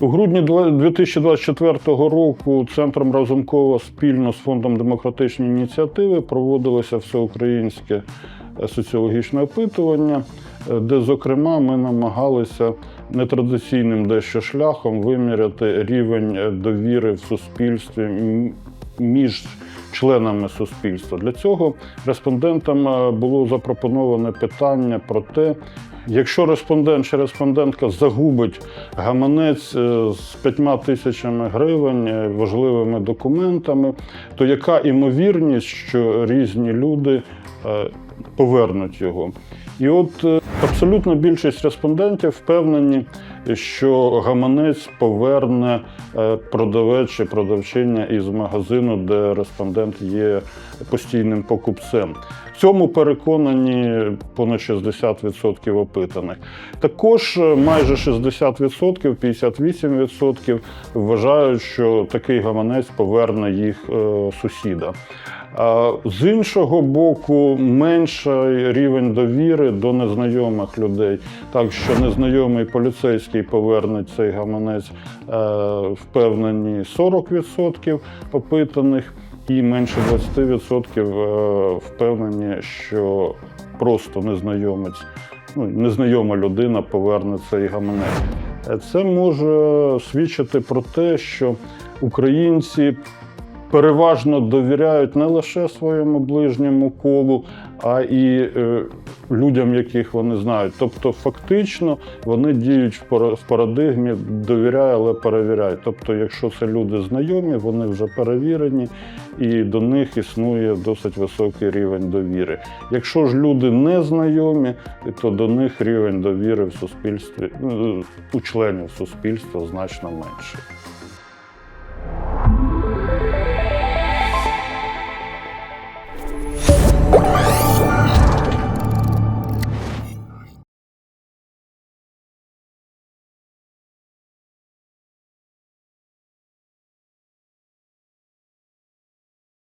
У грудні два- 2024 року Центром Разумкова спільно з Фондом демократичної ініціативи проводилося всеукраїнське е, соціологічне опитування, е, де, зокрема, ми намагалися нетрадиційним дещо шляхом виміряти рівень е, довіри в суспільстві між членами суспільства. Для цього респондентам е, було запропоноване питання про те, якщо респондент чи респондентка загубить гаманець е, з п'ятьма тисячами гривень е, важливими документами, то яка імовірність, що різні люди повернуть його? І от абсолютно більшість респондентів впевнені, що гаманець поверне е, продавець чи продавчиня із магазину, де респондент є постійним покупцем. В цьому переконані понад 60% опитаних. Також е, майже 60%, 58% вважають, що такий гаманець поверне їх е, сусіда. З іншого боку, менший рівень довіри до незнайомих людей. Так що незнайомий поліцейський поверне цей гаманець е, впевнені 40% опитаних, і менше 20% е, впевнені, що просто незнайомець, ну, незнайома людина поверне цей гаманець. Е, Це може свідчити про те, що українці переважно довіряють не лише своєму ближньому колу, а і е, людям, яких вони знають. Тобто, фактично, вони діють в пара- в парадигмі довіряй, але перевіряй. Тобто, якщо це люди знайомі, вони вже перевірені, і до них існує досить високий рівень довіри. Якщо ж люди не знайомі, то до них рівень довіри в суспільстві ну, у членів суспільства значно менший.